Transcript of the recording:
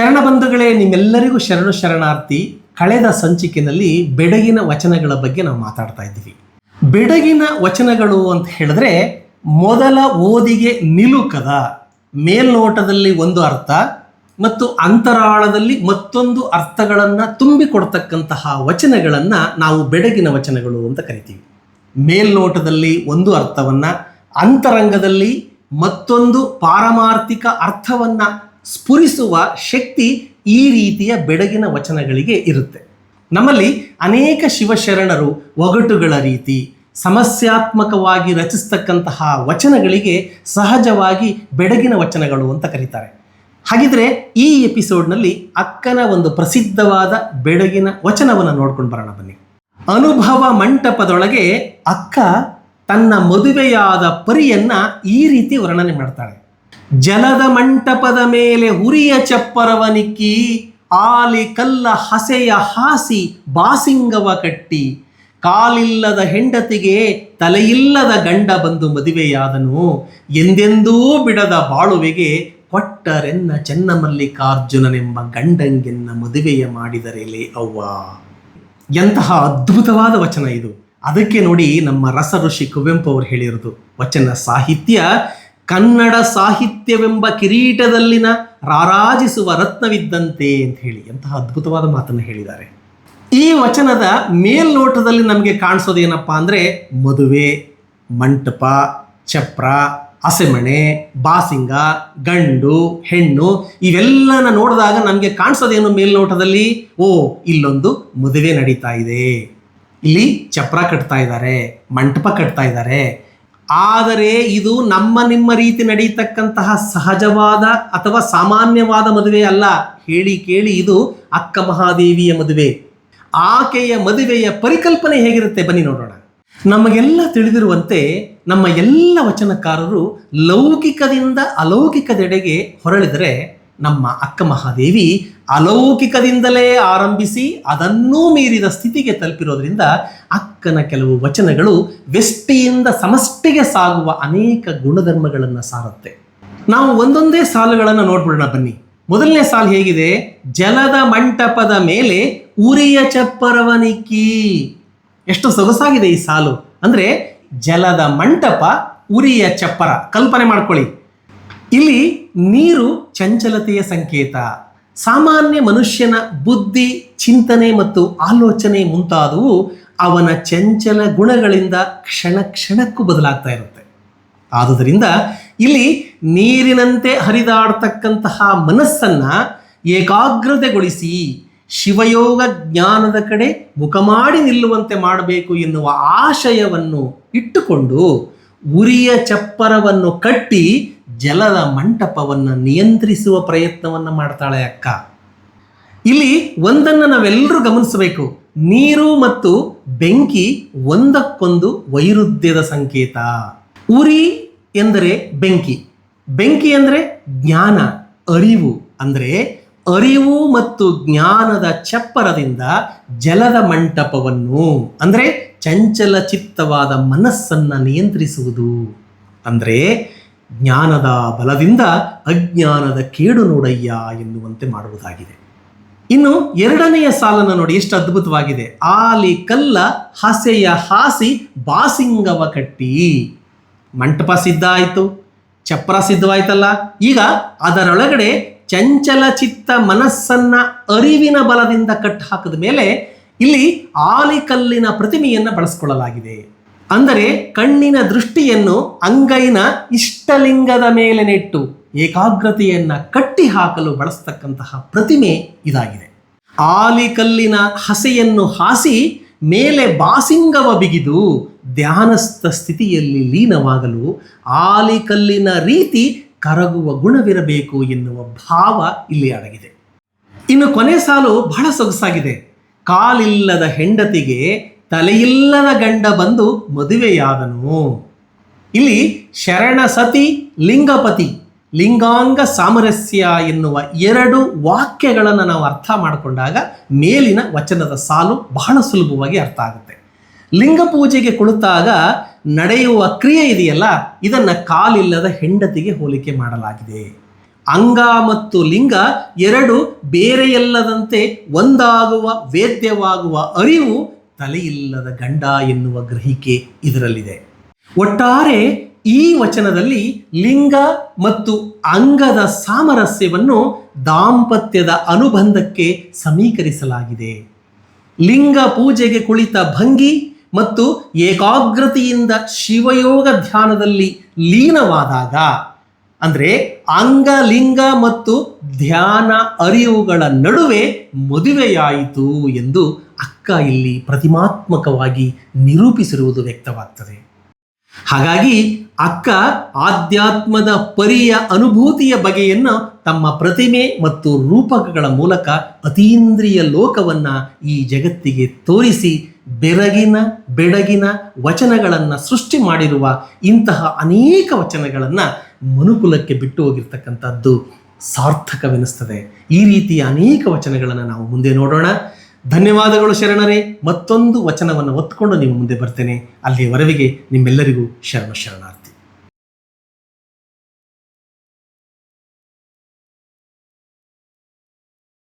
ಶರಣಬಂಧುಗಳೇ ನಿಮ್ಮೆಲ್ಲರಿಗೂ ಶರಣು ಶರಣಾರ್ಥಿ. ಕಳೆದ ಸಂಚಿಕೆಯಲ್ಲಿ ಬೆಡಗಿನ ವಚನಗಳ ಬಗ್ಗೆ ನಾವು ಮಾತಾಡ್ತಾ ಇದ್ದೀವಿ. ಬೆಡಗಿನ ವಚನಗಳು ಅಂತ ಹೇಳಿದ್ರೆ ಮೊದಲ ಓದಿಗೆ ನಿಲುಕದ, ಮೇಲ್ನೋಟದಲ್ಲಿ ಒಂದು ಅರ್ಥ ಮತ್ತು ಅಂತರಾಳದಲ್ಲಿ ಮತ್ತೊಂದು ಅರ್ಥಗಳನ್ನು ತುಂಬಿಕೊಡ್ತಕ್ಕಂತಹ ವಚನಗಳನ್ನು ನಾವು ಬೆಡಗಿನ ವಚನಗಳು ಅಂತ ಕರಿತೀವಿ. ಮೇಲ್ನೋಟದಲ್ಲಿ ಒಂದು ಅರ್ಥವನ್ನು, ಅಂತರಂಗದಲ್ಲಿ ಮತ್ತೊಂದು ಪಾರಮಾರ್ಥಿಕ ಅರ್ಥವನ್ನ ಸ್ಫುರಿಸುವ ಶಕ್ತಿ ಈ ರೀತಿಯ ಬೆಡಗಿನ ವಚನಗಳಿಗೆ ಇರುತ್ತೆ. ನಮ್ಮಲ್ಲಿ ಅನೇಕ ಶಿವಶರಣರು ಒಗಟುಗಳ ರೀತಿ, ಸಮಸ್ಯಾತ್ಮಕವಾಗಿ ರಚಿಸ್ತಕ್ಕಂತಹ ವಚನಗಳಿಗೆ ಸಹಜವಾಗಿ ಬೆಡಗಿನ ವಚನಗಳು ಅಂತ ಕರೀತಾರೆ. ಹಾಗಿದ್ರೆ ಈ ಎಪಿಸೋಡ್ನಲ್ಲಿ ಅಕ್ಕನ ಒಂದು ಪ್ರಸಿದ್ಧವಾದ ಬೆಡಗಿನ ವಚನವನ್ನು ನೋಡ್ಕೊಂಡು ಬರೋಣ ಬನ್ನಿ. ಅನುಭವ ಮಂಟಪದೊಳಗೆ ಅಕ್ಕ ತನ್ನ ಮದುವೆಯಾದ ಪರಿಯನ್ನ ಈ ರೀತಿ ವರ್ಣನೆ ಮಾಡ್ತಾಳೆ. ಜಲದ ಮಂಟಪದ ಮೇಲೆ ಹುರಿಯ ಚಪ್ಪರವನಿಕ್ಕಿ ಆಲಿ ಕಲ್ಲ ಹಸೆಯ ಹಾಸಿ ಬಾಸಿಂಗವ ಕಟ್ಟಿ, ಕಾಲಿಲ್ಲದ ಹೆಂಡತಿಗೆ ತಲೆಯಿಲ್ಲದ ಗಂಡ ಬಂದು ಮದುವೆಯಾದನು. ಎಂದೆಂದೂ ಬಿಡದ ಬಾಳುವೆಗೆ ಕೊಟ್ಟರೆನ್ನ ಚೆನ್ನಮಲ್ಲಿಕಾರ್ಜುನನೆಂಬ ಗಂಡಂಗೆನ್ನ ಮದುವೆಯ ಮಾಡಿದರೇಲೆ ಅವ್ವ. ಎಂತಹ ಅದ್ಭುತವಾದ ವಚನ ಇದು. ಅದಕ್ಕೆ ನೋಡಿ ನಮ್ಮ ರಸ ಋಷಿ ಕುವೆಂಪು ಅವರು ಹೇಳಿರೋದು. ವಚನ ಸಾಹಿತ್ಯ ಕನ್ನಡ ಸಾಹಿತ್ಯವೆಂಬ ಕಿರೀಟದಲ್ಲಿನ ರಾರಾಜಿಸುವ ರತ್ನವಿದ್ದಂತೆ ಅಂತ ಹೇಳಿ ಎಂತಹ ಅದ್ಭುತವಾದ ಮಾತನ್ನು ಹೇಳಿದ್ದಾರೆ. ಈ ವಚನದ ಮೇಲ್ನೋಟದಲ್ಲಿ ನಮಗೆ ಕಾಣಿಸೋದೇನಪ್ಪ ಅಂದರೆ ಮದುವೆ, ಮಂಟಪ, ಚಪ್ರ ಹಸೆಮಣೆ ಬಾಸಿಂಗ, ಗಂಡು, ಹೆಣ್ಣು ಇವೆಲ್ಲನ ನೋಡಿದಾಗ ನಮಗೆ ಕಾಣಿಸೋದೇನು ಮೇಲ್ನೋಟದಲ್ಲಿ? ಓ, ಇಲ್ಲೊಂದು ಮದುವೆ ನಡೀತಾ ಇದೆ. ಇಲ್ಲಿ ಚಪ್ರ ಕಟ್ತಾ ಇದ್ದಾರೆ, ಮಂಟಪ ಕಟ್ತಾ ಇದ್ದಾರೆ ಆದರೆ ಇದು ನಮ್ಮ ನಿಮ್ಮ ರೀತಿ ನಡೀತಕ್ಕಂತಹ ಸಹಜವಾದ ಅಥವಾ ಸಾಮಾನ್ಯವಾದ ಮದುವೆ ಅಲ್ಲ. ಹೇಳಿ ಕೇಳಿ ಇದು ಅಕ್ಕ ಮಹಾದೇವಿಯ ಮದುವೆ. ಆಕೆಯ ಮದುವೆಯ ಪರಿಕಲ್ಪನೆ ಹೇಗಿರುತ್ತೆ ಬನ್ನಿ ನೋಡೋಣ. ನಮಗೆಲ್ಲ ತಿಳಿದಿರುವಂತೆ ನಮ್ಮ ಎಲ್ಲ ವಚನಕಾರರು ಲೌಕಿಕದಿಂದ ಅಲೌಕಿಕದೆಡೆಗೆ ಹೊರಳಿದರೆ ನಮ್ಮ ಅಕ್ಕ ಮಹಾದೇವಿ ಅಲೌಕಿಕದಿಂದಲೇ ಆರಂಭಿಸಿ ಅದನ್ನೂ ಮೀರಿದ ಸ್ಥಿತಿಗೆ ತಲುಪಿರೋದ್ರಿಂದ ಅಕ್ಕನ ಕೆಲವು ವಚನಗಳು ವ್ಯಷ್ಟಿಯಿಂದ ಸಮಷ್ಟಿಗೆ ಸಾಗುವ ಅನೇಕ ಗುಣಧರ್ಮಗಳನ್ನು ಸಾರುತ್ತೆ. ನಾವು ಒಂದೊಂದೇ ಸಾಲುಗಳನ್ನು ನೋಡ್ಬಿಡೋಣ ಬನ್ನಿ. ಮೊದಲನೇ ಸಾಲು ಹೇಗಿದೆ, ಜಲದ ಮಂಟಪದ ಮೇಲೆ ಉರಿಯ ಚಪ್ಪರವನಿಕಿ ಎಷ್ಟು ಸೊಗಸಾಗಿದೆ ಈ ಸಾಲು. ಅಂದ್ರೆ ಜಲದ ಮಂಟಪ, ಉರಿಯ ಚಪ್ಪರ. ಕಲ್ಪನೆ ಮಾಡ್ಕೊಳ್ಳಿ. ಇಲ್ಲಿ ನೀರು ಚಂಚಲತೆಯ ಸಂಕೇತ. ಸಾಮಾನ್ಯ ಮನುಷ್ಯನ ಬುದ್ಧಿ, ಚಿಂತನೆ ಮತ್ತು ಆಲೋಚನೆ ಮುಂತಾದವು ಅವನ ಚಂಚಲ ಗುಣಗಳಿಂದ ಕ್ಷಣ ಕ್ಷಣಕ್ಕೂ ಬದಲಾಗ್ತಾ ಇರುತ್ತೆ. ಆದುದರಿಂದ ಇಲ್ಲಿ ನೀರಿನಂತೆ ಹರಿದಾಡ್ತಕ್ಕಂತಹ ಮನಸ್ಸನ್ನ ಏಕಾಗ್ರತೆಗೊಳಿಸಿ ಶಿವಯೋಗ ಜ್ಞಾನದ ಕಡೆ ಮುಖ ಮಾಡಿ ನಿಲ್ಲುವಂತೆ ಮಾಡಬೇಕು ಎನ್ನುವ ಆಶಯವನ್ನು ಇಟ್ಟುಕೊಂಡು ಉರಿಯ ಚಪ್ಪರವನ್ನು ಕಟ್ಟಿ ಜಲದ ಮಂಟಪವನ್ನು ನಿಯಂತ್ರಿಸುವ ಪ್ರಯತ್ನವನ್ನು ಮಾಡ್ತಾಳೆ ಅಕ್ಕ. ಇಲ್ಲಿ ಒಂದನ್ನು ನಾವೆಲ್ಲರೂ ಗಮನಿಸಬೇಕು. ನೀರು ಮತ್ತು ಬೆಂಕಿ ಒಂದಕ್ಕೊಂದು ವೈರುಧ್ಯದ ಸಂಕೇತ. ಉರಿ ಎಂದರೆ ಬೆಂಕಿ. ಬೆಂಕಿ ಅಂದರೆ ಜ್ಞಾನ, ಅರಿವು. ಅಂದರೆ ಅರಿವು ಮತ್ತು ಜ್ಞಾನದ ಚಪ್ಪರದಿಂದ ಜಲದ ಮಂಟಪವನ್ನು. ಅಂದರೆ ಚಂಚಲ ಚಿತ್ತವಾದ ಮನಸ್ಸನ್ನು ನಿಯಂತ್ರಿಸುವುದು. ಅಂದರೆ ಜ್ಞಾನದ ಬಲದಿಂದ ಅಜ್ಞಾನದ ಕೇಡು ನೋಡಯ್ಯ ಎನ್ನುವಂತೆ ಮಾಡುವುದಾಗಿದೆ. ಇನ್ನು ಎರಡನೆಯ ಸಾಲನ್ನು ನೋಡಿ, ಎಷ್ಟು ಅದ್ಭುತವಾಗಿದೆ. ಆಲಿ ಕಲ್ಲ ಹಸೆಯ ಹಾಸಿ ಬಾಸಿಂಗವ ಕಟ್ಟಿ. ಮಂಟಪ ಸಿದ್ಧ ಆಯಿತು ಚಪ್ರ ಸಿದ್ಧವಾಯ್ತಲ್ಲ. ಈಗ ಅದರೊಳಗಡೆ ಚಂಚಲ ಚಿತ್ತ ಮನಸ್ಸನ್ನ ಅರಿವಿನ ಬಲದಿಂದ ಕಟ್ಟು ಹಾಕಿದ ಮೇಲೆ ಇಲ್ಲಿ ಆಲಿಕಲ್ಲಿನ ಪ್ರತಿಮೆಯನ್ನು ಬಳಸಿಕೊಳ್ಳಲಾಗಿದೆ. ಅಂದರೆ ಕಣ್ಣಿನ ದೃಷ್ಟಿಯನ್ನು ಅಂಗೈನ ಇಷ್ಟಲಿಂಗದ ಮೇಲೆ ನೆಟ್ಟು ಏಕಾಗ್ರತೆಯನ್ನು ಕಟ್ಟಿ ಹಾಕಲು ಬಳಸ್ತಕ್ಕಂತಹ ಪ್ರತಿಮೆ ಇದಾಗಿದೆ. ಆಲಿಕಲ್ಲಿನ ಹಸೆಯನ್ನು ಹಾಸಿ ಮೇಲೆ ಬಾಸಿಂಗವ ಬಿಗಿದು ಧ್ಯಾನಸ್ಥ ಸ್ಥಿತಿಯಲ್ಲಿ ಲೀನವಾಗಲು ಆಲಿಕಲ್ಲಿನ ರೀತಿ ಕರಗುವ ಗುಣವಿರಬೇಕು ಎನ್ನುವ ಭಾವ ಇಲ್ಲಿ ಅಡಗಿದೆ. ಇನ್ನು ಕೊನೆ ಸಾಲು ಬಹಳ ಸೊಗಸಾಗಿದೆ. ಕಾಲಿಲ್ಲದ ಹೆಂಡತಿಗೆ ತಲೆಯಿಲ್ಲದ ಗಂಡ ಬಂದು ಮದುವೆಯಾದನು. ಇಲ್ಲಿ ಶರಣ ಸತಿ, ಲಿಂಗಪತಿ, ಲಿಂಗಾಂಗ ಸಾಮರಸ್ಯ ಎನ್ನುವ ಎರಡು ವಾಕ್ಯಗಳನ್ನು ನಾವು ಅರ್ಥ ಮಾಡಿಕೊಂಡಾಗ ಮೇಲಿನ ವಚನದ ಸಾಲು ಬಹಳ ಸುಲಭವಾಗಿ ಅರ್ಥ ಆಗುತ್ತೆ. ಲಿಂಗ ಪೂಜೆಗೆ ಕುಳಿತಾಗ ನಡೆಯುವ ಕ್ರಿಯೆ ಇದೆಯಲ್ಲ, ಇದನ್ನು ಕಾಲಿಲ್ಲದ ಹೆಂಡತಿಗೆ ಹೋಲಿಕೆ ಮಾಡಲಾಗಿದೆ. ಅಂಗ ಮತ್ತು ಲಿಂಗ ಎರಡು ಬೇರೆಯಲ್ಲದಂತೆ ಒಂದಾಗುವ, ವೇದ್ಯವಾಗುವ ಅರಿವು ತಲೆಯಿಲ್ಲದ ಗಂಡ ಎನ್ನುವ ಗ್ರಹಿಕೆ ಇದರಲ್ಲಿದೆ. ಒಟ್ಟಾರೆ ಈ ವಚನದಲ್ಲಿ ಲಿಂಗ ಮತ್ತು ಅಂಗದ ಸಾಮರಸ್ಯವನ್ನು ದಾಂಪತ್ಯದ ಅನುಬಂಧಕ್ಕೆ ಸಮೀಕರಿಸಲಾಗಿದೆ. ಲಿಂಗ ಪೂಜೆಗೆ ಕುಳಿತ ಭಂಗಿ ಮತ್ತು ಏಕಾಗ್ರತೆಯಿಂದ ಶಿವಯೋಗ ಧ್ಯಾನದಲ್ಲಿ ಲೀನವಾದಾಗ ಅಂದರೆ ಅಂಗ ಲಿಂಗ ಮತ್ತು ಧ್ಯಾನ ಅರಿವುಗಳ ನಡುವೆ ಮದುವೆಯಾಯಿತು ಎಂದು ಅಕ್ಕ ಇಲ್ಲಿ ಪ್ರತಿಮಾತ್ಮಕವಾಗಿ ನಿರೂಪಿಸಿರುವುದು ವ್ಯಕ್ತವಾಗ್ತದೆ. ಹಾಗಾಗಿ ಅಕ್ಕ ಆಧ್ಯಾತ್ಮದ ಪರಿಯ ಅನುಭೂತಿಯ ಬಗೆಯನ್ನು ತಮ್ಮ ಪ್ರತಿಮೆ ಮತ್ತು ರೂಪಕಗಳ ಮೂಲಕ ಅತೀಂದ್ರಿಯ ಲೋಕವನ್ನ ಈ ಜಗತ್ತಿಗೆ ತೋರಿಸಿ ಬೆರಗಿನ ಬೆಡಗಿನ ವಚನಗಳನ್ನು ಸೃಷ್ಟಿ ಮಾಡಿರುವ ಇಂತಹ ಅನೇಕ ವಚನಗಳನ್ನು ಮನುಕುಲಕ್ಕೆ ಬಿಟ್ಟು ಹೋಗಿರ್ತಕ್ಕಂಥದ್ದು ಸಾರ್ಥಕವೆನಿಸ್ತದೆ. ಈ ರೀತಿಯ ಅನೇಕ ವಚನಗಳನ್ನು ನಾವು ಮುಂದೆ ನೋಡೋಣ. ಧನ್ಯವಾದಗಳು ಶರಣರೇ. ಮತ್ತೊಂದು ವಚನವನ್ನು ಒತ್ಕೊಂಡು ನಿಮ್ಮ ಮುಂದೆ ಬರ್ತೇನೆ. ಅಲ್ಲಿಯವರೆಗೆ ನಿಮ್ಮೆಲ್ಲರಿಗೂ ಶರಣ ಶರಣಾರ್ಥಿ.